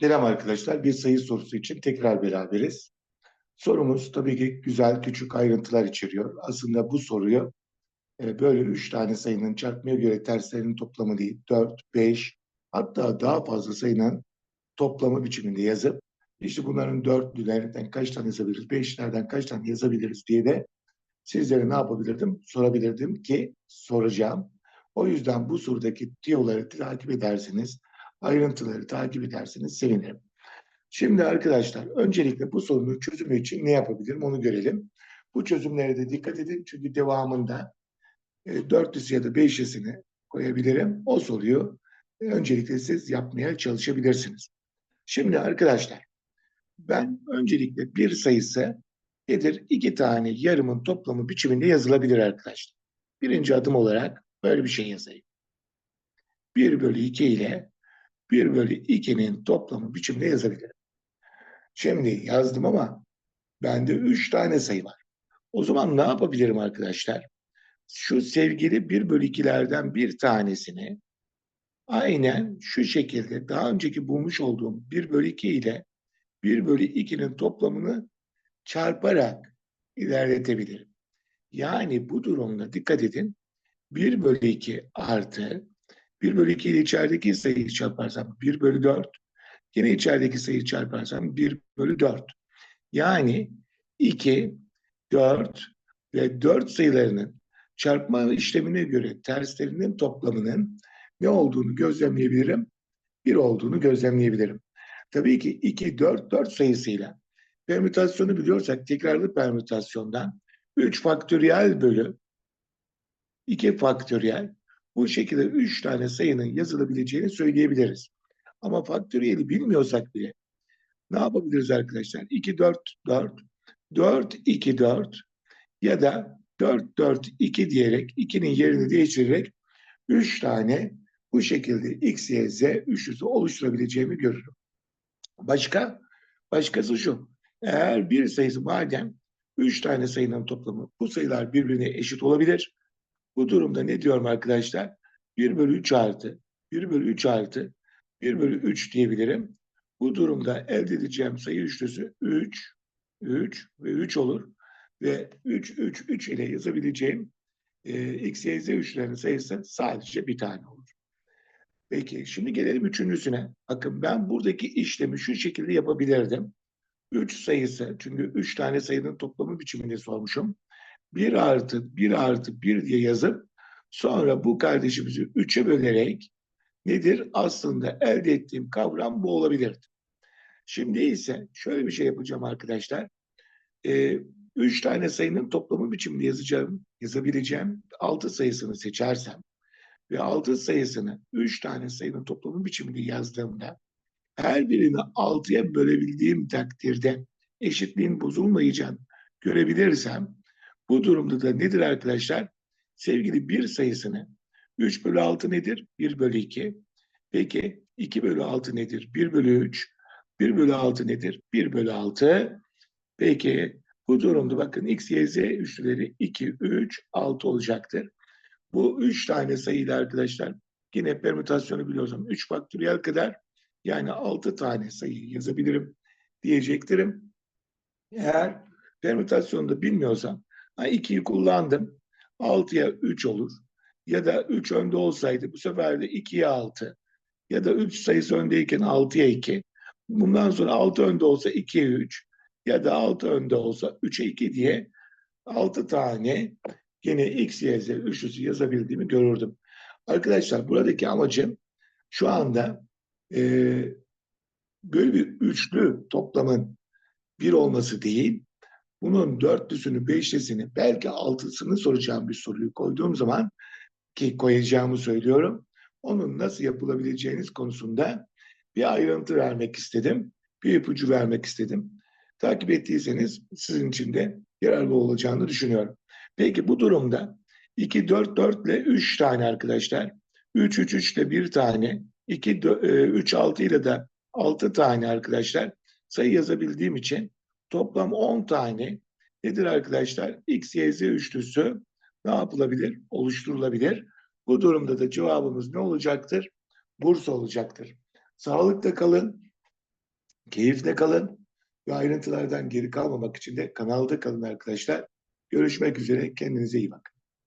Selam arkadaşlar. Bir sayı sorusu için tekrar beraberiz. Sorumuz tabii ki güzel küçük ayrıntılar içeriyor. Aslında bu soruyu e, böyle üç tane sayının çarpmaya göre terslerinin toplamı değil, dört, beş hatta daha fazla sayının toplamı biçiminde yazıp işte bunların dörtlülerden kaç tane yazabiliriz, beşlerden kaç tane yazabiliriz diye de sizlere ne yapabilirdim? Sorabilirdim ki soracağım. O yüzden bu sorudaki tiyoları takip edersiniz, ayrıntıları takip ederseniz sevinirim. Şimdi arkadaşlar öncelikle bu sorunun çözümü için ne yapabilirim onu görelim. Bu çözümlere de dikkat edin çünkü devamında e, dörtlüsü ya da beşlisini koyabilirim. O soruyu e, öncelikle siz yapmaya çalışabilirsiniz. Şimdi arkadaşlar ben öncelikle bir sayısı nedir? İki tane yarımın toplamı biçiminde yazılabilir arkadaşlar. Birinci adım olarak böyle bir şey yazayım. 1 bölü 2 ile 1 bölü 2'nin toplamı biçimde yazabilirim. Şimdi yazdım ama bende 3 tane sayı var. O zaman ne yapabilirim arkadaşlar? Şu sevgili 1 bölü 2'lerden bir tanesini aynen şu şekilde daha önceki bulmuş olduğum 1 bölü 2 ile 1 bölü 2'nin toplamını çarparak ilerletebilirim. Yani bu durumda dikkat edin 1 bölü 2 artı 1 bölü 2 ile içerideki sayıyı çarparsam 1 bölü 4 yine içerideki sayıyı çarparsam 1 bölü 4. Yani 2, 4 ve 4 sayılarının çarpma işlemine göre terslerinin toplamının ne olduğunu gözlemleyebilirim? 1 olduğunu gözlemleyebilirim. Tabii ki 2, 4, 4 sayısıyla permütasyonu biliyorsak tekrarlı permütasyondan 3 faktöriyel bölü 2 faktöriyel bu şekilde 3 tane sayının yazılabileceğini söyleyebiliriz. Ama faktöriyeli bilmiyorsak bile ne yapabiliriz arkadaşlar? 2, 4, 4, 4, 2, 4 ya da 4, 4, 2 diyerek 2'nin yerini değiştirerek 3 tane bu şekilde x, y, z üçlüsü oluşturabileceğimi görürüm. Başka? Başkası şu. Eğer bir sayısı madem 3 tane sayının toplamı bu sayılar birbirine eşit olabilir. Bu durumda ne diyorum arkadaşlar? 1 bölü 3 artı 1 bölü 3 artı 1 bölü 3 diyebilirim. Bu durumda elde edeceğim sayı üçlüsü 3, 3 ve 3 olur. Ve 3, 3, 3 ile yazabileceğim e, x, y, z üçlerinin sayısı sadece bir tane olur. Peki şimdi gelelim üçüncüsüne. Bakın ben buradaki işlemi şu şekilde yapabilirdim. 3 sayısı çünkü 3 tane sayının toplamı biçiminde sormuşum. 1 artı 1 artı 1 diye yazıp sonra bu kardeşimizi 3'e bölerek nedir? Aslında elde ettiğim kavram bu olabilirdi. Şimdi ise şöyle bir şey yapacağım arkadaşlar. Ee, üç tane sayının toplamı biçiminde yazacağım, yazabileceğim altı sayısını seçersem ve altı sayısını üç tane sayının toplamı biçiminde yazdığımda her birini altıya bölebildiğim takdirde eşitliğin bozulmayacağını görebilirsem bu durumda da nedir arkadaşlar? Sevgili bir sayısını 3 bölü 6 nedir? 1 bölü 2. Peki 2 bölü 6 nedir? 1 bölü 3. 1 bölü 6 nedir? 1 bölü 6. Peki bu durumda bakın x, y, z üçlüleri 2, 3, 6 olacaktır. Bu 3 tane sayıyla arkadaşlar yine permütasyonu biliyorsam 3 faktöriyel kadar yani 6 tane sayı yazabilirim diyecektirim. Eğer permütasyonu da bilmiyorsam 2'yi kullandım. 6'ya 3 olur. Ya da 3 önde olsaydı bu sefer de 2'ye 6. Ya da 3 sayısı öndeyken 6'ya 2. Bundan sonra 6 önde olsa 2'ye 3. Ya da 6 önde olsa 3'e 2 diye 6 tane yine x, y, z üçlüsü yazabildiğimi görürdüm. Arkadaşlar buradaki amacım şu anda e, böyle bir üçlü toplamın bir olması değil, bunun dörtlüsünü, beşlisini, belki altısını soracağım bir soruyu koyduğum zaman ki koyacağımı söylüyorum. Onun nasıl yapılabileceğiniz konusunda bir ayrıntı vermek istedim. Bir ipucu vermek istedim. Takip ettiyseniz sizin için de yararlı olacağını düşünüyorum. Peki bu durumda 2, 4, 4 ile 3 tane arkadaşlar. 3, 3, 3 ile 1 tane. 2, 3, 6 ile de 6 tane arkadaşlar sayı yazabildiğim için toplam 10 tane nedir arkadaşlar? X, Y, Z üçlüsü ne yapılabilir? Oluşturulabilir. Bu durumda da cevabımız ne olacaktır? Bursa olacaktır. Sağlıkla kalın. Keyifle kalın ve ayrıntılardan geri kalmamak için de kanalda kalın arkadaşlar. Görüşmek üzere. Kendinize iyi bakın.